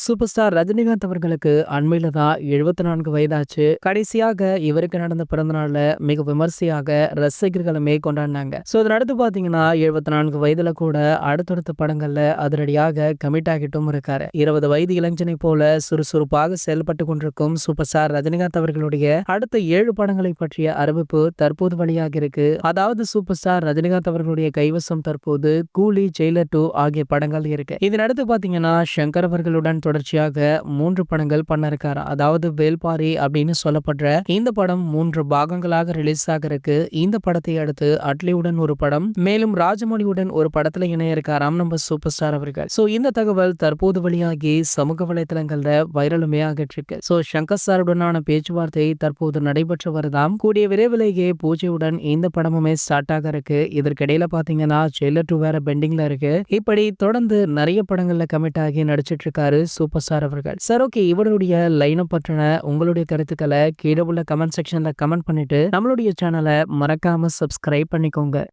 Super star Rajinikanth அவர்களுக்கு அண்மையில தான் எழுபத்தி நான்கு வயதாச்சு. கடைசியாக இவருக்கு நடந்த பிறந்த நாள்ல மிக விமர்சையாக ரசிகர்களுமே கொண்டாடினாங்க சோ இதை அடுத்து பாத்தீங்கன்னா எழுபத்தி நான்கு வயதுல கூட அடுத்தடுத்த படங்கள்ல அதிரடியாக கமிட் ஆகிட்டும் இருக்காரு. இருபது வயது இளைஞனை போல சுறுசுறுப்பாக செயல்பட்டு கொண்டிருக்கும் சூப்பர் ஸ்டார் ரஜினிகாந்த் அவர்களுடைய அடுத்த ஏழு படங்களை பற்றிய அறிவிப்பு தற்போது வழியாக இருக்கு. அதாவது சூப்பர் ஸ்டார் ரஜினிகாந்த் அவர்களுடைய கைவசம் தற்போது கூலி ஜெயிலர் டூ ஆகிய படங்கள் இருக்கு. இதனடுத்து பாத்தீங்கன்னா சங்கர் அவர்களுடன் தொடர்ச்சியாக மூன்று படங்கள் பண்ண இருக்காரு அதாவது வேல்பாரி அப்படின்னு சொல்லப்படுற இந்த படம் மூன்று பாகங்களாக ரிலீஸ் ஆகிருக்கு இந்த படத்தை அடுத்து அட்லியுடன் ஒரு படம் மேலும் ராஜமௌழியுடன் ஒரு படத்துல இணைய இருக்காராம் நம்ம சூப்பர் ஸ்டார் அவர்கள். சோ இந்த தகவல் தற்போது வழியாகி சமூக வலைதளங்கள்ல வைரலுமே ஆகிட்டு இருக்கு சோ சங்கர் சாருடனான பேச்சுவார்த்தை தற்போது நடைபெற்று வருதாம். கூடிய விரைவிலேயே பூஜையுடன் இந்த படமுமே ஸ்டார்ட் ஆக இருக்கு இதற்கிடையில பாத்தீங்கன்னா ஜெயிலர் டூ வேற பெண்டிங்ல இருக்கு. இப்படி தொடர்ந்து நிறைய படங்கள்ல கமிட் ஆகி நடிச்சிட்டு இருக்காரு சூப்பர் ஸ்டார் அவர்கள். சார் ஓகே இவருடைய லைனை பற்றின உங்களுடைய கருத்துக்களை கீழே உள்ள கமெண்ட் செக்ஷன்ல கமெண்ட் பண்ணிட்டு நம்மளுடைய சேனலை மறக்காம சப்ஸ்கிரைப் பண்ணிக்கோங்க.